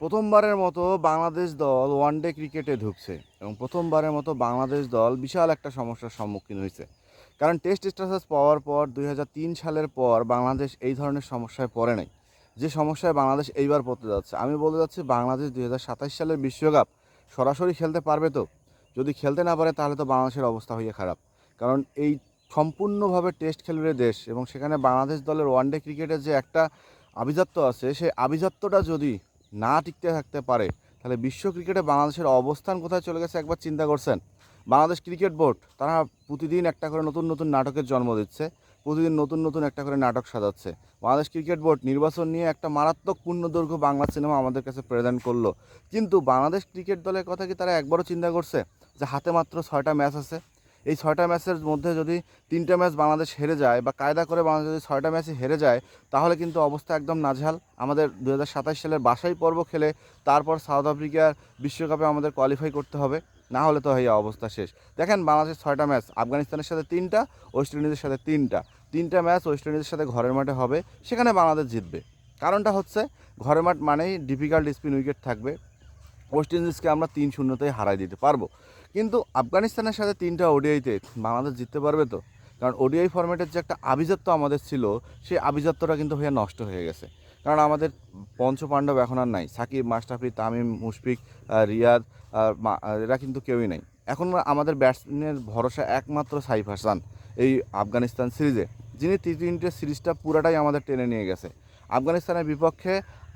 প্রথমবারের মতো বাংলাদেশ দল ওয়ানডে ক্রিকেটে ঢুকছে এবং প্রথমবারের মতো বাংলাদেশ দল বিশাল একটা সমস্যার সম্মুখীন হয়েছে। কারণ টেস্ট স্ট্যাটাস পাওয়ার পর দুই হাজার তিন সালের পর বাংলাদেশ এই ধরনের সমস্যায় পড়ে নাই। যে সমস্যায় বাংলাদেশ এইবার পড়তে যাচ্ছে। আমি বলতে যাচ্ছি বাংলাদেশ দুই সালের বিশ্বকাপ সরাসরি খেলতে পারবে তো? যদি খেলতে না পারে তাহলে তো বাংলাদেশের অবস্থা হয়ে খারাপ। কারণ এই সম্পূর্ণভাবে টেস্ট খেলুড়ে দেশ এবং সেখানে বাংলাদেশ দলের ওয়ানডে ক্রিকেটের যে একটা আভিজাত্য আছে, সেই আভিজাত্যটা যদি না টিকতে থাকতে পারে, তাহলে বিশ্ব ক্রিকেটে বাংলাদেশের অবস্থান কোথায় চলে গেছে একবার চিন্তা করছেন? বাংলাদেশ ক্রিকেট বোর্ড, তারা প্রতিদিন একটা করে নতুন নতুন নাটকের জন্ম দিচ্ছে, প্রতিদিন নতুন নতুন একটা করে নাটক সাজাচ্ছে। বাংলাদেশ ক্রিকেট বোর্ড নির্বাচন নিয়ে একটা মারাত্মক পূর্ণদৈর্ঘ্য বাংলা সিনেমা আমাদের কাছে প্রেজেন্ট করল। কিন্তু বাংলাদেশ ক্রিকেট দলের কথা কি তারা একবারও চিন্তা করছে? যে হাতে মাত্র ছয়টা ম্যাচ আছে এই ছয়টা ম্যাচের মধ্যে যদি তিনটা ম্যাচ বাংলাদেশ হেরে যায় বা কায়দা করে বাংলাদেশ যদি ছয়টা ম্যাচে হেরে যায়, তাহলে কিন্তু অবস্থা একদম নাজেহাল। আমাদের দু সালের বাসাই পর্ব খেলে তারপর সাউথ আফ্রিকার বিশ্বকাপে আমাদের কোয়ালিফাই করতে হবে, না হলে তো এই অবস্থা শেষ। দেখেন বাংলাদেশের ছয়টা ম্যাচ, আফগানিস্তানের সাথে তিনটা, ওয়েস্ট ইন্ডিজের সাথে তিনটা। তিনটা ম্যাচ ওয়েস্ট ইন্ডিজের সাথে ঘরের মাঠে হবে, সেখানে বাংলাদেশ জিতবে। কারণটা হচ্ছে, ঘরের মাঠ মানেই ডিফিকাল্ট স্পিন উইকেট থাকবে। ওয়েস্ট ইন্ডিজকে আমরা তিন শূন্যতেই হারাই দিতে পারব। কিন্তু আফগানিস্তানের সাথে তিনটা ওডিআইতে বাংলাদেশ জিততে পারবে তো? কারণ ওডিআই ফরম্যাটের যে একটা আভিজাত্য আমাদের ছিল, সেই আভিজাত্যটা কিন্তু হয়ে নষ্ট হয়ে গেছে। কারণ আমাদের পঞ্চ পাণ্ডব এখন আর নাই। সাকিব মাস্টাফি তামিম, মুশফিক রিয়াদ এরা কিন্তু কেউই নাই। এখন আমাদের ব্যাটসম্যানের ভরসা একমাত্র সাইফ হাসান এই আফগানিস্তান সিরিজে, যিনি টি টোয়েন্টি সিরিজটা পুরাটাই আমাদের টেনে নিয়ে গেছে। আফগানিস্তানের বিপক্ষে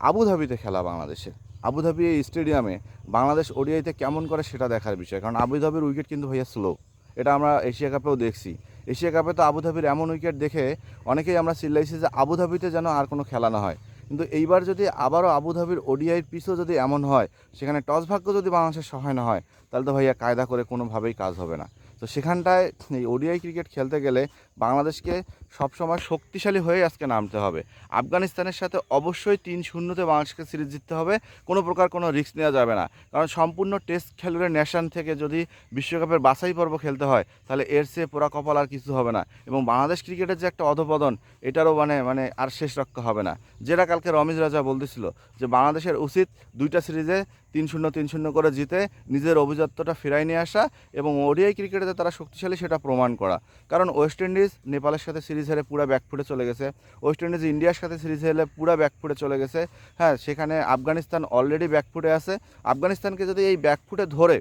আবুধাবিতে খেলা বাংলাদেশের। আবুধাবি এই স্টেডিয়ামে বাংলাদেশ ওডিআইতে কেমন করে সেটা দেখার বিষয়? কারণ আবুধাবির উইকেট কিন্তু হইয়া স্লো এটা আমরা এশিয়া কাপেও দেখছি। এশিয়া কাপে তো আবুধাবির এমন উইকেট দেখে অনেকেই আমরা চিল্লাইছি যে আবুধাবিতে যেন আর কোনো খেলা না হয়। কিন্তু এইবার যদি আবারও আবুধাবির ওডিআইয়ের পিছও যদি এমন হয়, সেখানে টস ভাগ্য যদি বাংলাদেশের সহায় না হয় তাহলে তো ভাইয়া কায়দা করে কোনোভাবেই কাজ হবে না। তো সেখানটায় এই ওডিআই ক্রিকেট খেলতে গেলে বাংলাদেশকে সবসময় শক্তিশালী হয়ে আজকে নামতে হবে। আফগানিস্তানের সাথে অবশ্যই তিন শূন্যতে বাংলাদেশকে সিরিজ জিততে হবে, কোনো প্রকার কোনো রিস্ক নেওয়া যাবে না। কারণ সম্পূর্ণ টেস্ট খেলুড়ে ন্যাশন থেকে যদি বিশ্বকাপের বাছাই পর্ব খেলতে হয়, তাহলে এর চেয়ে পোড়া কপাল আর কিছু হবে না। এবং বাংলাদেশ ক্রিকেটের যে একটা অধপতন, এটারও মানে মানে আর শেষ রক্ষা হবে না। যেটা কালকে রমিজ রাজা বলতেছিল যে, বাংলাদেশের উচিত দুইটা সিরিজে তিন শূন্য তিন শূন্য করে জিতে নিজের অভিজাত্যটা ফিরাই নিয়ে আসা এবং ওডিআই ক্রিকেটে তারা শক্তিশালী সেটা প্রমাণ করা। কারণ ওয়েস্ট ইন্ডিজ, নেপালের সাথে সিরিজ হেরে পুরো ব্যাকফুটে চলে গেছে। ওয়েস্ট ইন্ডিজ, ইন্ডিয়ার সাথে সিরিজ হেরে পুরো ব্যাকফুটে চলে গেছে। হ্যাঁ সেখানে আফগানিস্তান অলরেডি ব্যাকফুটে আছে। আফগানিস্তানকে যদি এই ব্যাকফুটে ধরে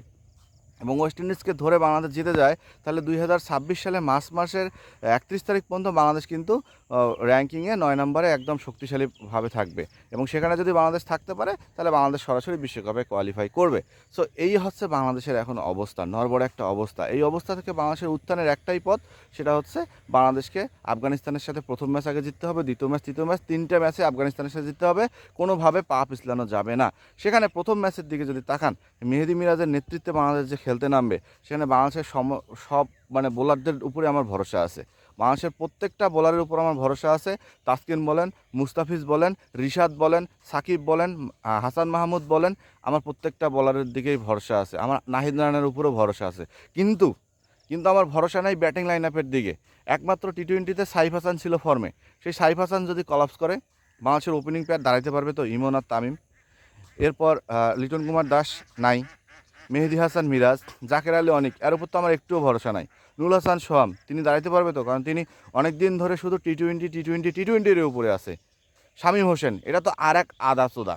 এবং ওয়েস্ট ইন্ডিজকে ধরে বাংলাদেশ জিতে যায়, তাহলে দুই হাজার ছাব্বিশ সালে মার্চ মাসের একত্রিশ তারিখ পর্যন্ত বাংলাদেশ কিন্তু র্যাঙ্কিংয়ে নয় নম্বরে একদম শক্তিশালীভাবে থাকবে। এবং সেখানে যদি বাংলাদেশ থাকতে পারে, তাহলে বাংলাদেশ সরাসরি বিশ্বকাপে কোয়ালিফাই করবে। সো এই হচ্ছে বাংলাদেশের এখন অবস্থা নরবড় একটা অবস্থা। এই অবস্থা থেকে বাংলাদেশের উত্থানের একটাই পথ, সেটা হচ্ছে বাংলাদেশকে আফগানিস্তানের সাথে প্রথম ম্যাচ আগে জিততে হবে, দ্বিতীয় ম্যাচ, তৃতীয় ম্যাচ, তিনটে ম্যাচে আফগানিস্তানের সাথে জিততে হবে। কোনোভাবে পা পিছলানো যাবে না। সেখানে প্রথম ম্যাচের দিকে যদি তাকান, মেহেদি মিরাজের নেতৃত্বে বাংলাদেশ যে খেলতে নামবে, সেখানে বাংলাদেশের সম, সব মানে বোলারদের উপরে আমার ভরসা আছে। বাংলাদেশের প্রত্যেকটা বোলারের উপর আমার ভরসা আছে। তাসকিন বলেন, মুস্তাফিজ বলেন, রিশাদ বলেন, সাকিব বলেন হাসান মাহমুদ বলেন, আমার প্রত্যেকটা বোলারের দিকেই ভরসা আছে। আমার নাহিদ রানের উপরেও ভরসা আছে। কিন্তু কিন্তু আমার ভরসা নেই ব্যাটিং লাইন আপের দিকে। একমাত্র টি টোয়েন্টিতে সাইফ হাসান ছিল ফর্মে সেই সাইফ হাসান যদি কলাপস করে, বাংলাদেশের ওপেনিং প্লেয়ার দাঁড়াতে পারবে তো ইমন আর তামিম। এরপর লিটন কুমার দাস নাই। মেহেদি হাসান মিরাজ, জাকের আলী অনিক, এর উপর তো আমার একটুও ভরসা নাই। নুল হাসান সোহাম, তিনি দাঁড়াতে পারবে তো? কারণ তিনি অনেক দিন ধরে শুধু টি টোয়েন্টি টি টোয়েন্টি টি টোয়েন্টির উপরে আছে। শামীম হোসেন, এটা তো আর এক আদা চোদা।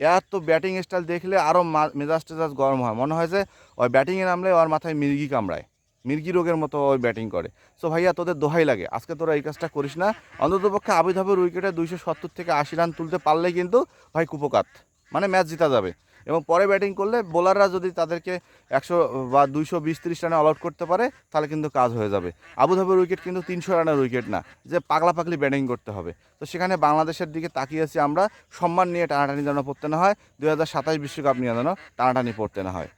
এর তো ব্যাটিং স্টাইল দেখলে আরও মেজাজ টেজাজ গরম হয়। মনে হয় যে ওই ব্যাটিংয়ে নামলে ওর মাথায় মির্গি কামড়ায়। মির্গি রোগের মতো ওই ব্যাটিং করে। সো ভাইয়া, তোদের দোহাই লাগে। আজকে তোরা এই কাজটা করিস না। অন্ততপক্ষে আবিধাবের উইকেটে দুইশো সত্তর থেকে আশি রান তুলতে পারলে কিন্তু ভাই কুপকাত। মানে ম্যাচ জিতা যাবে। এবং পরে ব্যাটিং করলে বোলাররা যদি তাদেরকে একশো বা দুইশো বিশ ত্রিশ রানে অল আউট করতে পারে, তাহলে কিন্তু কাজ হয়ে যাবে। আবুধাবির উইকেট কিন্তু তিনশো রানের উইকেট না, যে পাগলা পাগলি ব্যাটিং করতে হবে। তো সেখানে বাংলাদেশের দিকে তাকিয়েছি আমরা, সম্মান নিয়ে টানাটানি যেন পড়তে না হয় দু হাজার সাতাশ বিশ্বকাপ নিয়ে যেন টানাটানি পড়তে না হয়।